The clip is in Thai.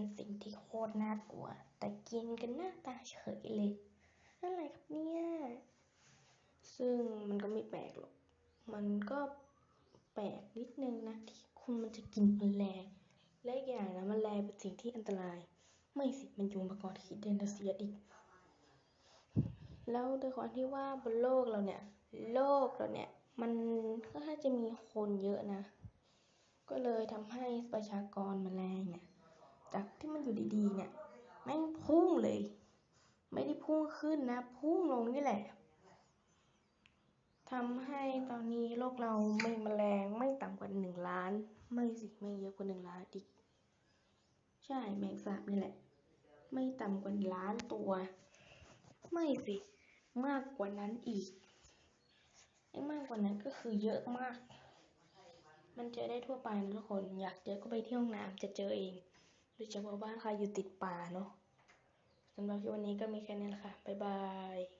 เป็นสิ่งที่โคตรน่ากลัว แต่กินกันหน้าตาเฉยเลยอะไรครับเนี่ย ซึ่งมันก็ไม่แปลกหรอก มันก็แปลกนิดนึงนะที่คุณมันจะกินแมลงและอีกอย่างนะแมลงเป็นสิ่งที่อันตราย ไม่สิมันยุงประกอบคิดเดนเซียอีก แล้วโดยความที่ว่าบนโลกเราเนี่ย โลกเราเนี่ย มันก็ถ้าจะมีคนเยอะนะ ก็เลยทำให้ประชากรแมลงเนี่ย จากที่มันอยู่ดีๆ เนี่ยแม่งพุ่งเลย ไม่ได้พุ่งขึ้นนะ พุ่งลงนี่แหละทำให้ตอนนี้โลกเราไม่แมลงไม่ต่ำกว่าหนึ่งล้าน ไม่สิไม่เยอะกว่าหนึ่งล้านดิใช่แมงสาบนี่แหละ ไม่ต่ำกว่าล้านตัว ไม่สิมากกว่านั้นอีกไอ้มากกว่านั้นก็คือเยอะมาก มันเจอได้ทั่วไปนะทุกคน อยากเจอก็ไปที่ห้องน้ำจะเจอเอง ยเฉพาะบ้านใครอยู่ติดป่าเนาะสำหรับวันนี้ก็มีแค่นี้แหละค่ะ บ๊ายบาย